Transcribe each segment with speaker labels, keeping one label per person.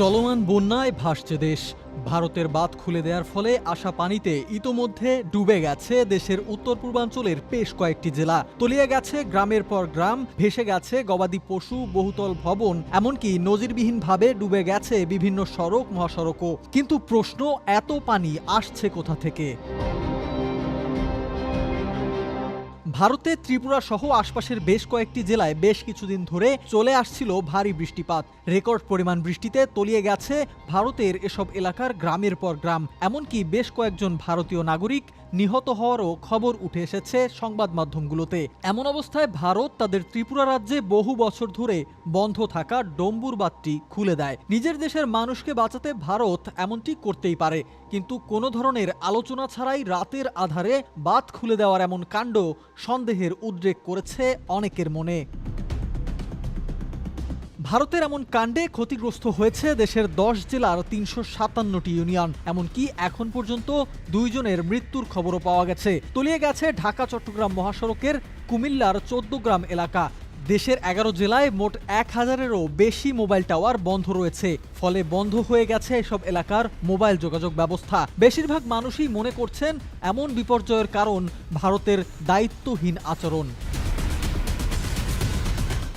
Speaker 1: চলমান বন্যায় ভাসছে দেশ। ভারতের বাঁধ খুলে দেওয়ার ফলে আসা পানিতে ইতোমধ্যে ডুবে গেছে দেশের উত্তর পূর্বাঞ্চলের বেশ কয়েকটি জেলা। তলিয়ে গেছে গ্রামের পর গ্রাম, ভেসে গেছে গবাদি পশু, বহুতল ভবন, এমনকি নজিরবিহীনভাবে ডুবে গেছে বিভিন্ন সড়ক, মহাসড়কও। কিন্তু প্রশ্ন, এত পানি আসছে কোথা থেকে? ভারতে ত্রিপুরা সহ আশপাশের বেশ কয়েকটি জেলায় বেশ কিছুদিন ধরে চলে আসছিল ভারী বৃষ্টিপাত। রেকর্ড পরিমাণ বৃষ্টিতে তলিয়ে গেছে ভারতের এসব এলাকার গ্রামের পর গ্রাম। এমনকি বেশ কয়েকজন ভারতীয় নাগরিক নিহত হওয়ারও খবর উঠে এসেছে সংবাদ মাধ্যমগুলোতে। এমন অবস্থায় ভারত তাদের ত্রিপুরা রাজ্যে বহু বছর ধরে বন্ধ থাকা ডম্বুর বাঁধটি খুলে দেয়। নিজের দেশের মানুষকে বাঁচাতে ভারত এমনটি করতেই পারে, কিন্তু কোনো ধরনের আলোচনা ছাড়াই রাতের আধারে বাঁধ খুলে দেওয়ার এমন কাণ্ড সন্দেহের উদ্রেক করেছে অনেকের মনে। ভারতের এমন কাণ্ডে ক্ষতিগ্রস্ত হয়েছে দেশের দশ জেলার তিনশো সাতান্নটি ইউনিয়ন। এমনকি এখন পর্যন্ত দুইজনের মৃত্যুর খবরও পাওয়া গেছে। তলিয়ে গেছে ঢাকা, চট্টগ্রাম মহাসড়কের কুমিল্লার চোদ্দ গ্রাম এলাকা। দেশের এগারো জেলায় মোট এক হাজারেরও বেশি মোবাইল টাওয়ার বন্ধ রয়েছে। ফলে বন্ধ হয়ে গেছে এসব এলাকার মোবাইল যোগাযোগ ব্যবস্থা। বেশিরভাগ মানুষই মনে করছেন, এমন বিপর্যয়ের কারণ ভারতের দায়িত্বহীন আচরণ।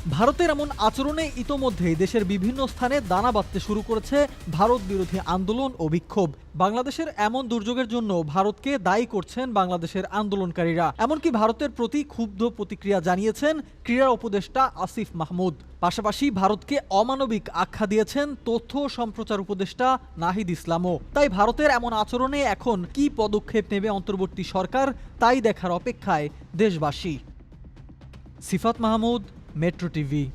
Speaker 1: ভারতের এমন আচরণে ইতোমধ্যেই দেশের বিভিন্ন স্থানে দানা বাঁধতে শুরু করেছে ভারত বিরোধী আন্দোলন ও বিক্ষোভ। বাংলাদেশের এমন দুর্যোগের জন্য ভারতকে দায়ী করছেন বাংলাদেশের আন্দোলনকারীরা। এমনকি ভারতের প্রতি ক্ষুব্ধ প্রতিক্রিয়া জানিয়েছেন ক্রীড়া উপদেষ্টা আসিফ মাহমুদ। পাশাপাশি ভারতকে অমানবিক আখ্যা দিয়েছেন তথ্য সম্প্রচার উপদেষ্টা নাহিদ ইসলামও। তাই ভারতের এমন আচরণে এখন কি পদক্ষেপ নেবে অন্তর্বর্তী সরকার, তাই দেখার অপেক্ষায় দেশবাসী। সিফাত মাহমুদ Metro TV.